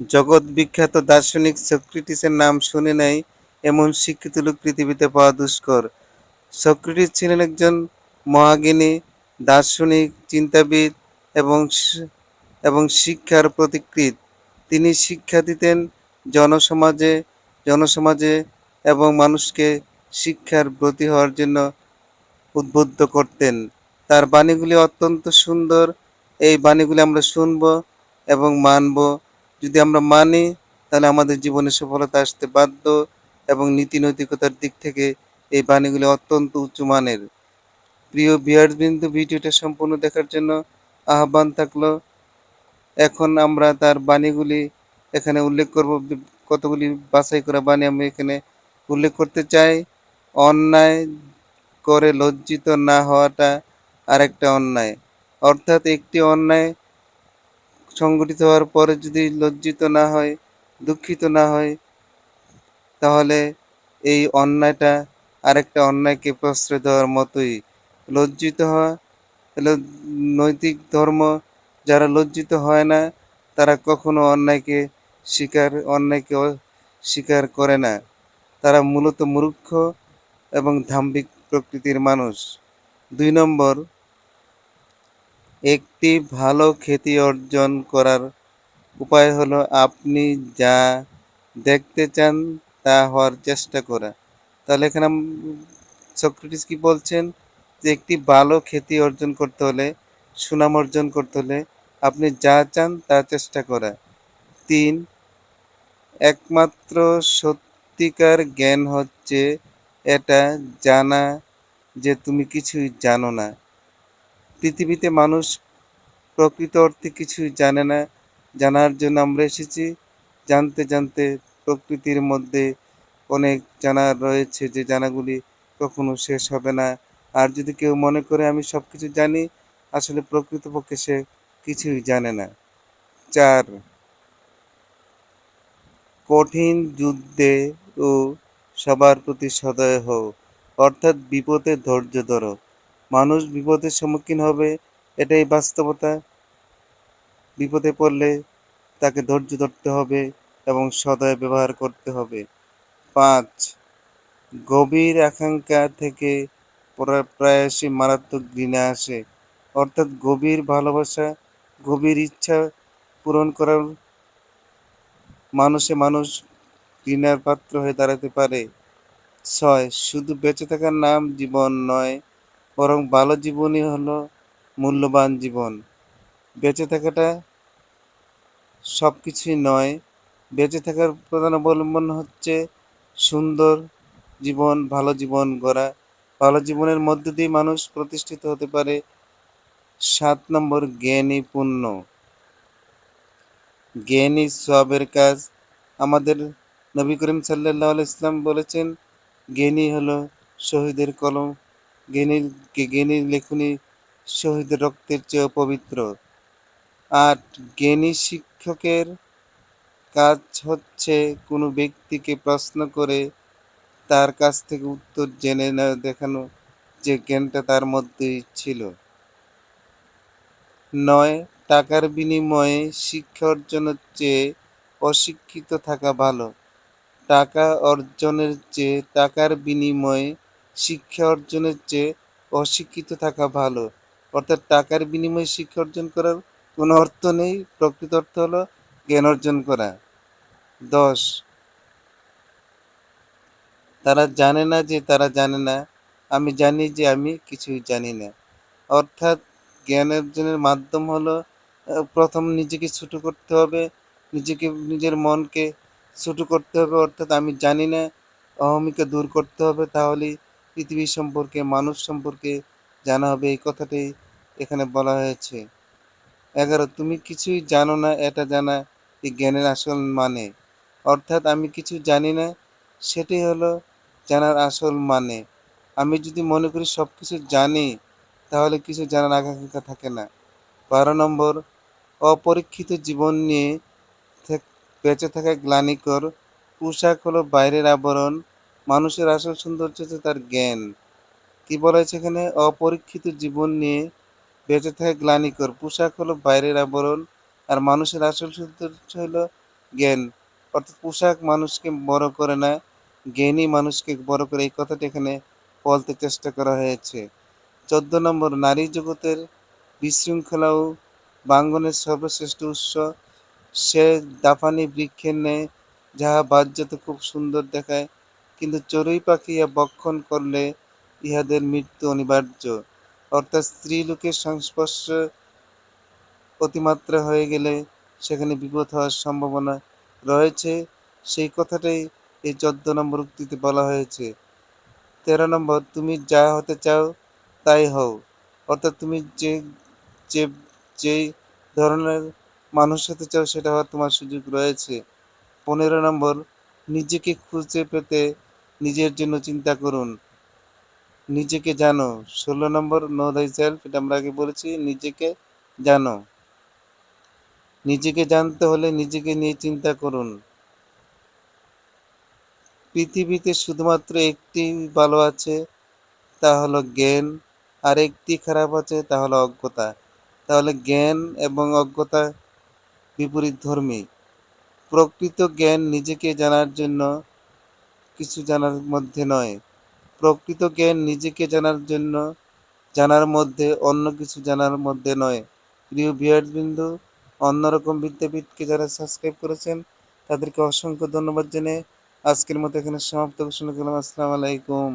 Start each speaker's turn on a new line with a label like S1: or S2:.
S1: জগৎ বিখ্যাত দার্শনিক সক্রিটিসের নাম শুনে নাই এমন শিক্ষিত লোক পৃথিবীতে পাওয়া দুষ্কর। সক্রেটিস ছিলেন একজন মহাগিনী দার্শনিক, চিন্তাবিদ এবং এবং শিক্ষার প্রতিকৃত। তিনি শিক্ষা দিতেন জনসমাজে জনসমাজে এবং মানুষকে শিক্ষার ব্রতী হওয়ার জন্য উদ্বুদ্ধ করতেন। তার বাণীগুলি অত্যন্ত সুন্দর। এই বাণীগুলি আমরা শুনব এবং মানব যদি আমরা মানি, তাহলে আমাদের জীবনে সফলতা আসতে বাধ্য এবং নীতি নৈতিকতার দিক থেকে এই বাণীগুলি অত্যন্ত উঁচু মানের। প্রিয় বিহারবিন্দু, ভিডিওটা সম্পূর্ণ দেখার জন্য আহ্বান থাকল। এখন আমরা তার বাণীগুলি এখানে উল্লেখ করব। কতগুলি বাছাই করা বাণী আমি এখানে উল্লেখ করতে চাই। অন্যায় করে লজ্জিত না হওয়াটা আরেকটা অন্যায়। অর্থাৎ একটি অন্যায় সংগঠিত হওয়ার পরে যদি লজ্জিত না হয়, দুঃখিত না হয়, তাহলে এই অন্যায়টা আরেকটা অন্যায়কে প্রশ্রয় দেওয়ার মতোই। লজ্জিত হওয়া নৈতিক ধর্ম যারা লজ্জিত হয় না, তারা কখনো অন্যায়কে স্বীকার অন্যায়কে স্বীকার করে না। তারা মূলত মূর্খ এবং ধাম্বিক প্রকৃতির মানুষ। দুই নম্বর একটি ভালো খ্যাতি অর্জন করার উপায় হলো আপনি যা দেখতে চান তা হওয়ার চেষ্টা করা। তাহলে এখানে সক্রেটিস কি বলছেন? যে একটি ভালো খ্যাতি অর্জন করতে হলে, সুনাম অর্জন করতে হলে আপনি যা চান তা চেষ্টা করা। তিন, একমাত্র সত্যিকার জ্ঞান হচ্ছে এটা জানা যে তুমি কিছুই জানো না। পৃথিবীতে মানুষ প্রকৃত অর্থে কিছুই জানে না। জানার জন্য আমরা এসেছি। জানতে জানতে প্রকৃতির মধ্যে অনেক জানা রয়েছে যে জানাগুলি কখনো শেষ হবে না। আর যদি কেউ মনে করে আমি সব কিছু জানি, আসলে প্রকৃতপক্ষে সে কিছুই জানে না। চার, কঠিন যুদ্ধে ও সবার প্রতি সদয় হও। অর্থাৎ বিপদে ধৈর্য ধরো। মানুষ বিপদের সম্মুখীন হবে, এটাই বাস্তবতা। বিপদে পড়লে তাকে ধৈর্য ধরতে হবে এবং সদয় ব্যবহার করতে হবে। পাঁচ, গভীর আকাঙ্ক্ষা থেকে প্রা- প্রায়শই মারাত্মক ঘৃণা আসে। অর্থাৎ গভীর ভালোবাসা, গভীর ইচ্ছা পূরণ করার মানুষে মানুষ ঘৃণার পাত্র হয়ে দাঁড়াতে পারে। ছয়, শুধু বেঁচে থাকার নাম জীবন নয় বরং ভালো জীবনই হলো মূল্যবান জীবন। বেঁচে থাকাটা সব কিছুই নয়। বেঁচে থাকার প্রধান অবলম্বন হচ্ছে সুন্দর জীবন, ভালো জীবন গড়া। ভালো জীবনের মধ্য দিয়ে মানুষ প্রতিষ্ঠিত হতে পারে। সাত নম্বর, জ্ঞানী পূর্ণ। জ্ঞানী সবের কাজ। আমাদের নবী করিম সাল্লাহ ইসলাম বলেছেন, জ্ঞানী হলো শহীদের কলম। জ্ঞানীর জ্ঞানীর লেখনী শহীদের রক্তের চেয়ে পবিত্র। আট জ্ঞানী শিক্ষকের কাজ হচ্ছে কোনো ব্যক্তিকে প্রশ্ন করে তার কাছ থেকে উত্তর জেনে দেখানো যে জ্ঞানটা তার মধ্যেই ছিল। নয়, টাকার বিনিময়ে শিক্ষা অর্জনের চেয়ে অশিক্ষিত থাকা ভালো। টাকা অর্জনের চেয়ে টাকার বিনিময়ে শিক্ষা অর্জনের চেয়ে অশিক্ষিত থাকা ভালো। অর্থাৎ টাকার বিনিময়ে শিক্ষা অর্জন করার কোনো অর্থ নেই, প্রকৃত অর্থ হলো জ্ঞান অর্জন করা। দশ। তারা জানে না যে তারা জানে না। আমি জানি যে আমি কিছুই জানি না। অর্থাৎ জ্ঞান অর্জনের মাধ্যম হলো প্রথম নিজেকে ছোট করতে হবে, নিজেকে, নিজের মনকে ছোট করতে হবে। অর্থাৎ আমি জানি না, অহমিকা দূর করতে হবে, তাহলেই পৃথিবী সম্পর্কে, মানুষ সম্পর্কে জানা হবে। এই কথাটাই এখানে বলা হয়েছে। এগারো, তুমি কিছুই জানো না, এটা জানা এই জ্ঞানের আসল মানে? অর্থাৎ আমি কিছু জানি না সেটাই হলো জানার আসল মানে। আমি যদি মনে করি সব কিছু জানি, তাহলে কিছু জানার আকাঙ্ক্ষা থাকে না। বারো নম্বর, অপরীক্ষিত জীবন নিয়ে বেঁচে থাকা গ্লানিকর পোশাক হলো বাইরের আবরণ। মানুষের আসল সৌন্দর্য হচ্ছে তার জ্ঞান। কি বলা হয়েছে এখানে? অপরীক্ষিত জীবন নিয়ে বেঁচে থাকা গ্লানিকর। পোশাক হলো বাইরের আবরণ, আর মানুষের আসল সৌন্দর্য হলো জ্ঞান। অর্থাৎ পোশাক মানুষকে বড় করে না, জ্ঞানই মানুষকে বড় করে। এই কথাটি এখানে বলতে চেষ্টা করা হয়েছে। চোদ্দ নম্বর, নারী জগতের বিশৃঙ্খলা ও বাঙ্গনের সর্বশ্রেষ্ঠ উৎস। সে দাফানি বৃক্ষের ন্যায়, যাহা বাহ্যত খুব সুন্দর দেখায় কিন্তু চড়ুই পাখি ইহা বক্ষণ করলে ইহাদের মৃত্যু অনিবার্য। অর্থাৎ স্ত্রী লোকের সংস্পর্শ অতিমাত্রা হয়ে গেলে সেখানে বিপদ হওয়ার সম্ভাবনা রয়েছে। সেই কথাটাই এই চোদ্দ নম্বর উক্তিতে বলা হয়েছে। তেরো নম্বর, তুমি যা হতে চাও তাই হও। অর্থাৎ তুমি যে যে, যেই ধরনের মানুষ হতে চাও সেটা হওয়ার তোমার সুযোগ রয়েছে। পনেরো নম্বর, নিজেকে খুঁজে পেতে নিজের জন্য চিন্তা করুন। নিজেকে জানো। ষোলো নম্বর নো দাই সেলফ এটা আমরা আগে বলেছি নিজেকে জানো। নিজেকে জানতে হলে নিজেকে নিয়ে চিন্তা করুন। পৃথিবীতে শুধুমাত্র একটি ভালো আছে, তা হলো জ্ঞান, আর একটি খারাপ আছে, তা হলো অজ্ঞতা। তাহলে জ্ঞান এবং অজ্ঞতা বিপরীত ধর্মী। প্রকৃত জ্ঞান নিজেকে জানার জন্য কিছু জানার মধ্যে নয়। প্রকৃত জ্ঞান নিজেকে জানার জন্য, জানার মধ্যে অন্য কিছু জানার মধ্যে নয়। প্রিয় বিহারবিন্দু অন্যরকম বিদ্যাপীঠকে যারা সাবস্ক্রাইব করেছেন, তাদেরকে অসংখ্য ধন্যবাদ জেনে আজকের মতো এখানে সমাপ্ত ঘোষণা করলাম। আসসালামু আলাইকুম।